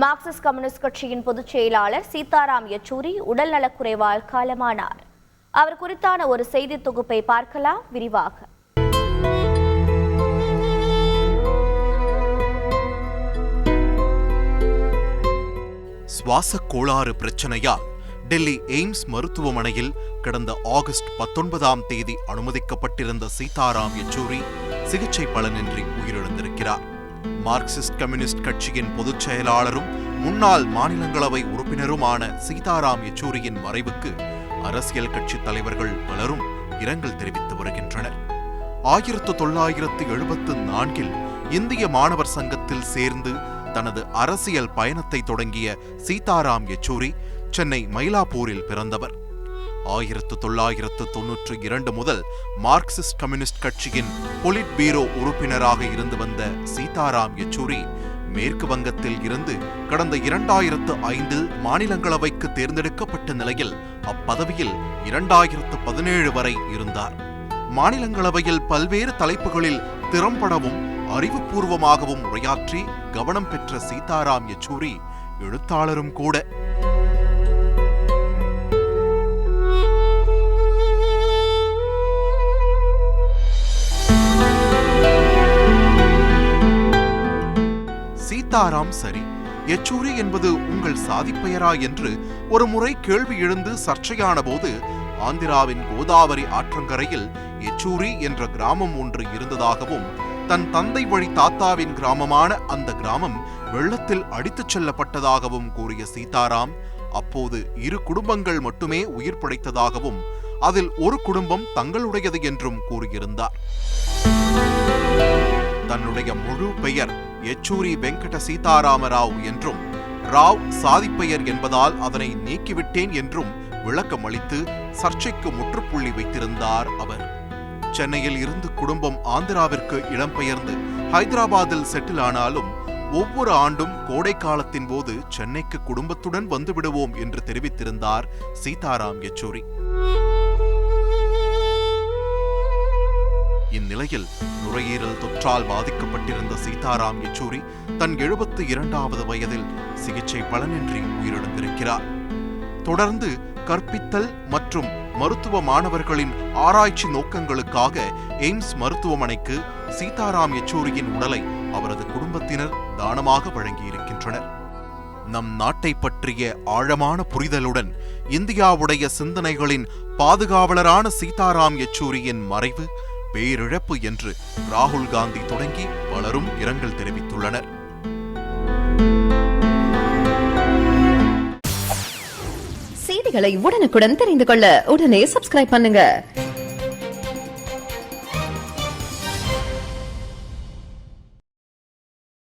Marxist communist கட்சியின் பொதுச் செயலாளர் சீதாராம் யெச்சூரி உடல்நலக்குறைவால் காலமானார் அவர் குறித்தான ஒரு செய்தி தொகுப்பை பார்க்கலாம். விரிவாக. சுவாச கோளாறு பிரச்சனையால் டெல்லி எய்ம்ஸ் மருத்துவமனையில் கடந்த ஆகஸ்ட் பத்தொன்பதாம் தேதி அனுமதிக்கப்பட்டிருந்த சீதாராம் யெச்சூரி சிகிச்சை பலனின்றி உயிரிழந்திருக்கிறார். மார்க்சிஸ்ட் கம்யூனிஸ்ட் கட்சியின் பொதுச் செயலாளரும் முன்னாள் மாநிலங்களவை உறுப்பினருமான சீதாராம் யெச்சூரியின் மறைவுக்கு அரசியல் கட்சி தலைவர்கள் பலரும் இரங்கல் தெரிவித்து வருகின்றனர். ஆயிரத்து தொள்ளாயிரத்து எழுபத்து நான்கில் இந்திய மாணவர் சங்கத்தில் சேர்ந்து தனது அரசியல் பயணத்தை தொடங்கிய சீதாராம் யெச்சூரி சென்னை மயிலாப்பூரில் பிறந்தவர். ஆயிரத்து தொள்ளாயிரத்து தொன்னூற்று இரண்டு முதல் மார்க்சிஸ்ட் கம்யூனிஸ்ட் கட்சியின் பொலிட் பீரோ உறுப்பினராக இருந்து வந்த சீதாராம் யெச்சூரி மேற்கு வங்கத்தில் இருந்து கடந்த இரண்டாயிரத்து ஐந்தில் மாநிலங்களவைக்கு தேர்ந்தெடுக்கப்பட்ட நிலையில் அப்பதவியில் இரண்டாயிரத்து பதினேழு வரை இருந்தார். மாநிலங்களவையில் பல்வேறு தலைப்புகளில் திறம்படவும் அறிவுபூர்வமாகவும் உரையாற்றி கவனம் பெற்ற சீதாராம் யெச்சூரி எழுத்தாளரும் கூட சீதாராம் சரி. யெச்சூரி என்பது உங்கள் சாதிப் பெயரா என்று ஒரு முறை கேள்வி எழுந்து சர்ச்சையான போது ஆந்திராவின் கோதாவரி ஆற்றங்கரையில் யெச்சூரி என்ற கிராமம் ஒன்று இருந்ததாகவும் தன் தந்தை வழி தாத்தாவின் கிராமமான அந்த கிராமம் வெள்ளத்தில் அடித்துச் செல்லப்பட்டதாகவும் கூறிய சீதாராம் அப்போது இரு குடும்பங்கள் மட்டுமே உயிர் பிழைத்ததாகவும் அதில் ஒரு குடும்பம் தங்களுடையது என்றும் கூறியிருந்தார். தன்னுடைய முழு பெயர் யெச்சூரி வெங்கட சீதாராமராவ் என்றும் ராவ் சாதிப்பெயர் என்பதால் அதனை நீக்கிவிட்டேன் என்றும் விளக்கம் அளித்து சர்ச்சைக்கு முற்றுப்புள்ளி வைத்திருந்தார் அவர். சென்னையில் இருந்து குடும்பம் ஆந்திராவிற்கு இடம்பெயர்ந்து ஹைதராபாத்தில் செட்டில் ஆனாலும் ஒவ்வொரு ஆண்டும் கோடை காலத்தின் போது சென்னைக்கு குடும்பத்துடன் வந்துவிடுவோம் என்று தெரிவித்திருந்தார் சீதாராம் யெச்சூரி. இந்நிலையில் நுரையீரல் தொற்றால் பாதிக்கப்பட்டிருந்த சீதாராம் யெச்சூரி தன் எழுபத்து இரண்டாவது வயதில் சிகிச்சை பலனின்றி உயிரிழந்திருக்கிறார். தொடர்ந்து கற்பித்தல் மற்றும் மருத்துவ மாணவர்களின் ஆராய்ச்சி நோக்கங்களுக்காக எய்ம்ஸ் மருத்துவமனைக்கு சீதாராம் யெச்சூரியின் உடலை அவரது குடும்பத்தினர் தானமாக வழங்கியிருக்கின்றனர். நம் நாட்டை பற்றிய ஆழமான புரிதலுடன் இந்தியாவுடைய சிந்தனைகளின் பாதுகாவலரான சீதாராம் யெச்சூரியின் மறைவு பேரிழப்பு என்று ராகுல் காந்தி தொடங்கி பலரும் இரங்கல் தெரிவித்துள்ளனர். செய்திகளை உடனுக்குடன் தெரிந்து கொள்ள உடனே சப்ஸ்கிரைப் பண்ணுங்க.